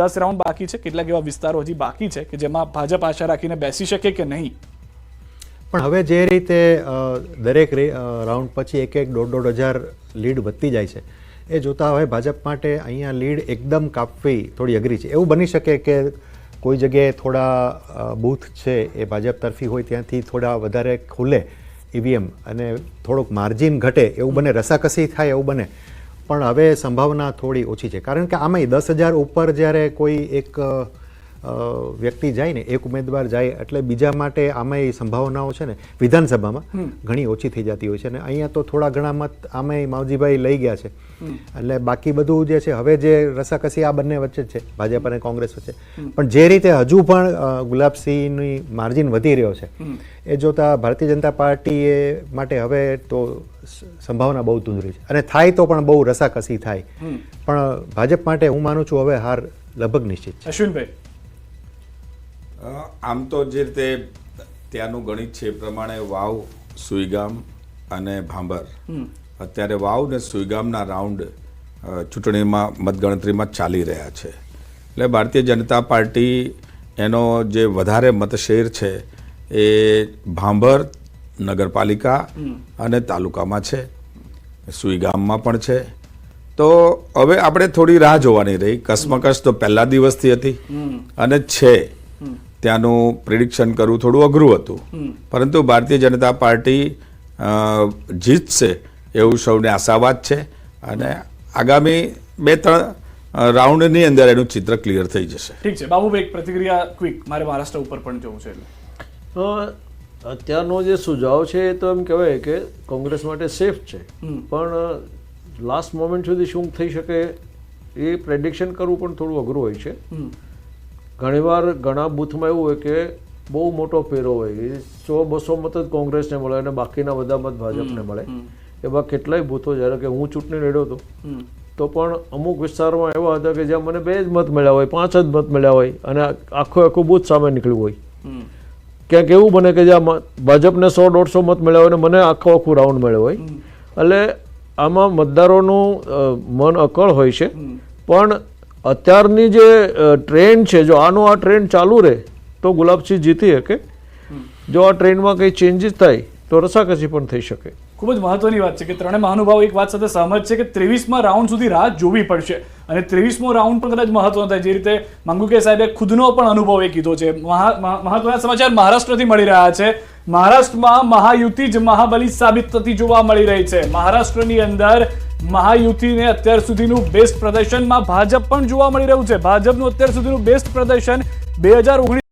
દસ રાઉન્ડ બાકી છે? કેટલાક એવા વિસ્તારો હજી બાકી છે કે જેમાં ભાજપ આશા રાખીને બેસી શકે કે નહીં? પણ હવે જે રીતે દરેક રાઉન્ડ પછી એક એક દોઢ દોઢ હજાર લીડ વધતી જાય છે, એ જોતા હવે ભાજપ માટે અહીંયા લીડ એકદમ કાપવી થોડી અઘરી છે. એવું બની શકે કે કોઈ જગ્યાએ થોડા બૂથ છે એ ભાજપ તરફી હોય ત્યાંથી થોડા વધારે ખુલે ઈવીએમ અને થોડુંક માર્જિન ઘટે એવું બને, રસાકસી થાય એવું બને. પણ હવે સંભાવના થોડી ઓછી છે. કારણ કે આમાંય દસ હજાર ઉપર જ્યારે કોઈ એક વ્યક્તિ જાય ને એક ઉમેદવાર જાય એટલે બીજા માટે આમાંય સંભાવનાઓ છે ને વિધાનસભામાં ઘણી ઓછી થઈ જતી હોય છે અને અહીંયા તો થોડા ઘણા મત આમાંય માવજીભાઈ લઈ ગયા છે. એટલે બાકી બધું જે છે હવે જે રસાકસી આ બંને વચ્ચે છે ભાજપ અને કોંગ્રેસ વચ્ચે. પણ જે રીતે હજુ પણ ગુલાબસિંહની માર્જિન વધી રહ્યો છે એ જોતા ભારતીય જનતા પાર્ટીએ માટે હવે તો સંભાવના બહુ ધૂંધળી છે. અને થાય તો પણ બહુ રસાકસી થાય. પણ ભાજપ માટે હું માનું છું હવે હાર લગભગ નિશ્ચિત છે. અશ્વિનભાઈ. આમ તો જે રીતે ત્યાંનું ગણિત છે એ પ્રમાણે વાવ સુઈગામ અને ભાંભર. અત્યારે વાવ ને સુઈગામના રાઉન્ડ ચૂંટણીમાં મતગણતરીમાં ચાલી રહ્યા છે. એટલે ભારતીય જનતા પાર્ટી એનો જે વધારે મતશેર છે એ ભાંભર નગરપાલિકા અને તાલુકામાં છે. સુઈગામમાં પણ છે. તો હવે આપણે થોડી રાહ જોવાની રહી. કસમકસ તો પહેલા દિવસથી હતી અને છે. ત્યાંનું પ્રિડિક્શન કરવું થોડું અઘરું હતું. પરંતુ ભારતીય જનતા પાર્ટી જીતશે એવું સૌને આશાવાદ છે અને આગામી બે ત્રણ રાઉન્ડની અંદર એનું ચિત્ર ક્લિયર થઈ જશે. ઠીક છે. બાબુભાઈ એક પ્રતિક્રિયા ક્વિક. મારે મહારાષ્ટ્ર ઉપર પણ જવું છે એટલે. અત્યારનો જે સુઝાવ છે એ તો એમ કહેવાય કે કોંગ્રેસ માટે સેફ છે. પણ લાસ્ટ મોમેન્ટ સુધી શું થઈ શકે એ પ્રેડિક્શન કરવું પણ થોડું અઘરું હોય છે. ઘણીવાર ઘણા બૂથમાં એવું હોય કે બહુ મોટો ફેરો હોય એ સો બસો મત જ કોંગ્રેસને મળે અને બાકીના બધા મત ભાજપને મળે. એવા કેટલાય બૂથો જ્યારે કે હું ચૂંટણી લડ્યો હતો તો પણ અમુક વિસ્તારોમાં એવા હતા કે જ્યાં મને બે જ મત મળ્યા હોય પાંચ જ મત મળ્યા હોય અને આખો આખું બૂથ સામે નીકળ્યું હોય. ક્યાંક એવું બને કે જ્યાં ભાજપને સો દોઢસો મત મળ્યા હોય ને મને આખો આખું રાઉન્ડ મળ્યો હોય. એટલે આમાં મતદારોનું મન અકળ હોય છે. પણ અત્યારની જે ટ્રેન્ડ છે જો આનો આ ટ્રેન્ડ ચાલુ રહે તો ગુલાબસિંહ જીતી શકે. જો આ ટ્રેન્ડમાં કંઈ ચેન્જીસ થાય તો રસાકસી પણ થઈ શકે. ખૂબ જ મહત્વની વાત છે કે ત્રણેય મહાનુભાવો એક વાત સાથે સહમત છે કે ત્રેવીસમાં રાઉન્ડ સુધી રાહ જોવી પડશે. અને ત્રેવીસમો રાઉન્ડ પણ કદાચ મહત્વનો થાય. જે રીતે મંગુકે સાહેબે ખુદનો પણ અનુભવ એ કીધો છે. મહા- મહા- મહત્વના સમાચાર મહારાષ્ટ્રથી મળી રહ્યા છે. મહારાષ્ટ્રમાં મહાયુતિ જ મહાબલી સાબિત થતી જોવા મળી રહી છે. મહારાષ્ટ્રની અંદર મહાયુતિને અત્યાર સુધીનું બેસ્ટ પ્રદર્શનમાં ભાજપ પણ જોવા મળી રહ્યું છે. ભાજપનું અત્યાર સુધીનું બેસ્ટ પ્રદર્શન બે હજાર